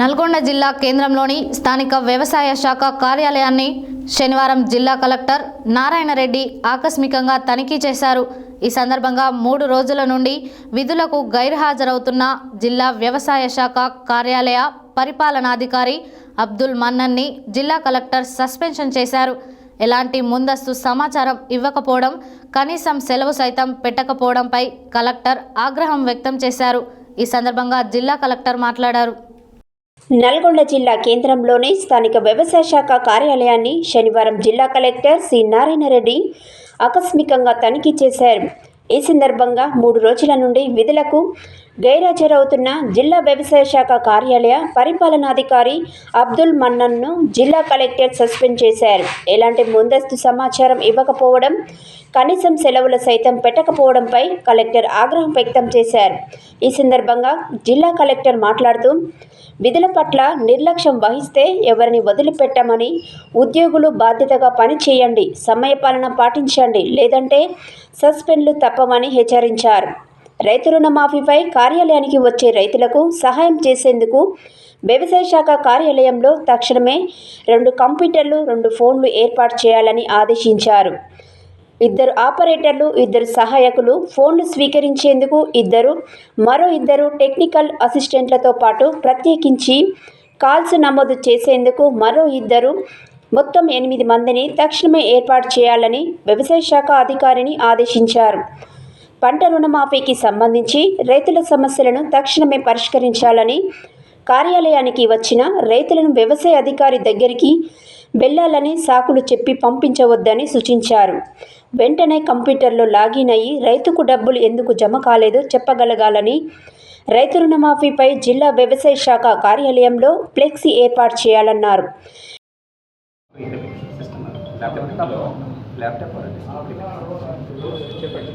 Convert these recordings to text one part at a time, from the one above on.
నల్గొండ జిల్లా కేంద్రంలోని స్థానిక వ్యవసాయ శాఖ కార్యాలయాన్ని శనివారం జిల్లా కలెక్టర్ నారాయణ రెడ్డి ఆకస్మికంగా తనిఖీ చేశారు. ఈ సందర్భంగా మూడు రోజుల నుండి విధులకు గైర్హాజరవుతున్న జిల్లా వ్యవసాయ శాఖ కార్యాలయ పరిపాలనాధికారి అబ్దుల్ మన్నన్ని జిల్లా కలెక్టర్ సస్పెన్షన్ చేశారు. ఎలాంటి ముందస్తు సమాచారం ఇవ్వకపోవడం కనీసం సెలవు సైతం పెట్టకపోవడంపై కలెక్టర్ ఆగ్రహం వ్యక్తం చేశారు. ఈ సందర్భంగా జిల్లా కలెక్టర్ మాట్లాడారు. నల్గొండ జిల్లా కేంద్రంలోని స్థానిక వ్యవసాయ శాఖ కార్యాలయాన్ని శనివారం జిల్లా కలెక్టర్ సి నారాయణరెడ్డి ఆకస్మికంగా తనిఖీ చేశారు. ఈ సందర్భంగా మూడు రోజుల నుండి విధులకు గైరాజరవుతున్న జిల్లా వ్యవసాయ శాఖ కార్యాలయ పరిపాలనాధికారి అబ్దుల్ మన్నన్ను జిల్లా కలెక్టర్ సస్పెండ్ చేశారు. ఎలాంటి ముందస్తు సమాచారం ఇవ్వకపోవడం కనీసం సెలవులు సైతం పెట్టకపోవడంపై కలెక్టర్ ఆగ్రహం వ్యక్తం చేశారు. ఈ సందర్భంగా జిల్లా కలెక్టర్ మాట్లాడుతూ విధుల పట్ల నిర్లక్ష్యం వహిస్తే ఎవరిని వదిలిపెట్టమని ఉద్యోగులు బాధ్యతగా పనిచేయండి సమయపాలన పాటించండి లేదంటే సస్పెండ్లు తప్ప తప్పవని హెచ్చరించారు. రైతు రుణమాఫీపై కార్యాలయానికి వచ్చే రైతులకు సహాయం చేసేందుకు వ్యవసాయ శాఖ కార్యాలయంలో తక్షణమే రెండు కంప్యూటర్లు రెండు ఫోన్లు ఏర్పాటు చేయాలని ఆదేశించారు. ఇద్దరు ఆపరేటర్లు ఇద్దరు సహాయకులు ఫోన్లు స్వీకరించేందుకు ఇద్దరు మరో ఇద్దరు టెక్నికల్ అసిస్టెంట్లతో పాటు ప్రత్యేకించి కాల్స్ నమోదు చేసేందుకు మరో ఇద్దరు మొత్తం ఎనిమిది మందిని తక్షణమే ఏర్పాటు చేయాలని వ్యవసాయ శాఖ అధికారిని ఆదేశించారు. పంట రుణమాఫీకి సంబంధించి రైతుల సమస్యలను తక్షణమే పరిష్కరించాలని కార్యాలయానికి వచ్చిన రైతులను వ్యవసాయ అధికారి దగ్గరికి వెళ్ళాలని సాకులు చెప్పి పంపించవద్దని సూచించారు. వెంటనే కంప్యూటర్లో లాగిన్ అయ్యి రైతుకు డబ్బులు ఎందుకు జమ కాలేదో చెప్పగలగాలని రైతు రుణమాఫీపై జిల్లా వ్యవసాయ శాఖ కార్యాలయంలో ఫ్లెక్సీ ఏర్పాటు చేయాలన్నారు. ల్యాప్టాప్ ల్యాప్టాప్ చెప్పండి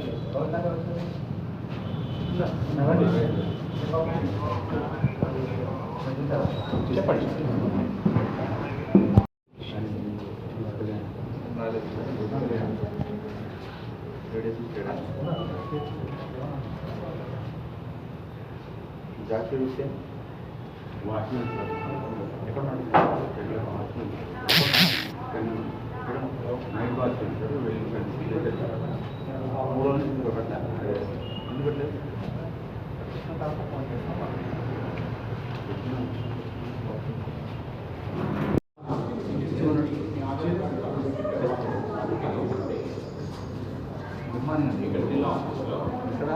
జాతీయ విషయం వాచ్మెన్ సార్ ఎక్కడ నైట్ వాచ్ చేస్తారు వెళ్ళి మూడు రోజులు ఇందులో ఇక్కడ ఇక్కడ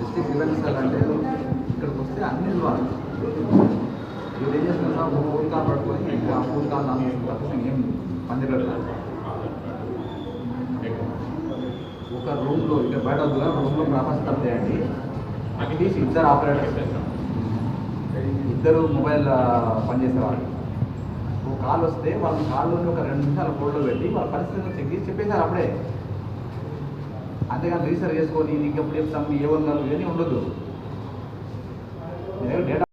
డిస్ట్రిక్ట్ అంటే ఇక్కడికి వస్తే అన్ని ఇవ్వాలి. మీరు ఏం చేస్తున్నా ఒక కాల్ ఆ ఫోన్ కాల్ తప్ప ఏం పని జరగట్లేదు ఒక రూమ్లో ఇక్కడ బయట వద్దుగా రూమ్లో ప్రాపర్స్ తప్పేయండి అది తీసి ఇద్దరు ఆపరేటర్స్ ఇద్దరు మొబైల్ పనిచేసేవాళ్ళు ఒక కాల్ వస్తే వాళ్ళ కాల్లో ఒక రెండు నిమిషాలు ఫోన్లో పెట్టి వాళ్ళ పరిస్థితులను చెక్ చేసి చెప్పేశారు అప్పుడే అంతేగాని రీసెర్చ్ చేసుకొని నీకు ఎప్పుడు చెప్తాం ఏ ఉన్నారు ఇవన్నీ ఉండదు డేటా